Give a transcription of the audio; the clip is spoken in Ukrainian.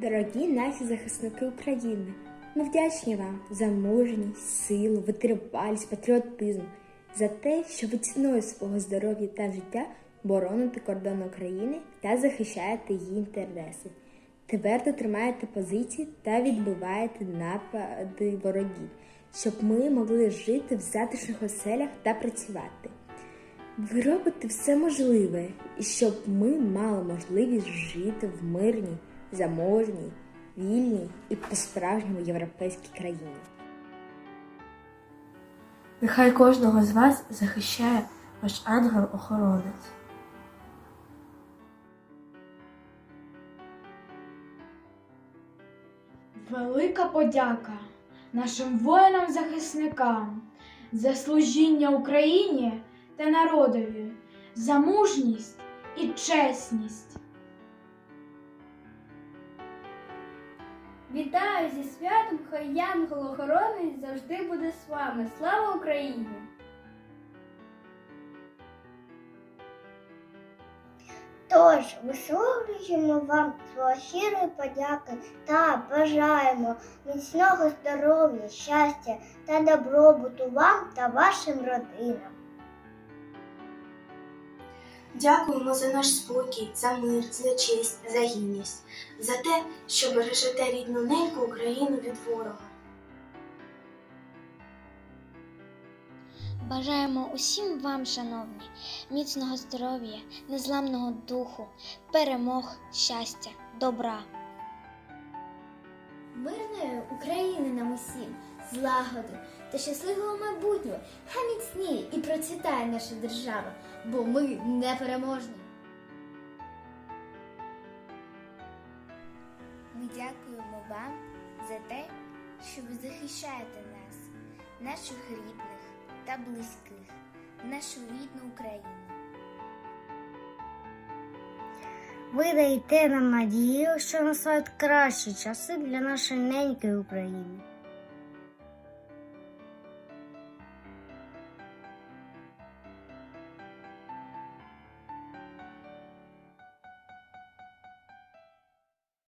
Дорогі наші захисники України, ми вдячні вам за мужність, силу, витривалість, патріотизм, за те, що ви ціною свого здоров'я та життя бороните кордон України та захищаєте її інтереси. Твердо тримаєте позиції та відбиваєте напади ворогів, щоб ми могли жити в затишних оселях та працювати. Ви робите все можливе, щоб ми мали можливість жити в мирній, заможній, вільній і по-справжньому європейській країні. Нехай кожного з вас захищає ваш ангел-охоронець. Велика подяка нашим воїнам-захисникам за служіння Україні та народові, за мужність і чесність. Вітаю зі святом, хай янгол-охоронець завжди буде з вами. Слава Україні! Тож висловлюємо вам свої щирої подяки та бажаємо міцного здоров'я, щастя та добробуту вам та вашим родинам. Дякуємо за наш спокій, за мир, за честь, за гідність, за те, що бережете рідну неньку Україну від ворога. Бажаємо усім вам, шановні, міцного здоров'я, незламного духу, перемог, щастя, добра. Мирної України нам усім, злагоди та щасливого майбутнього. Хай міцніє і процвітає наша держава, бо ми непереможні. Ми дякуємо вам за те, що ви захищаєте нас, наших рідних та близьких, нашу рідну Україну. Ви даєте нам надію, що настають кращі часи для нашої неньки України.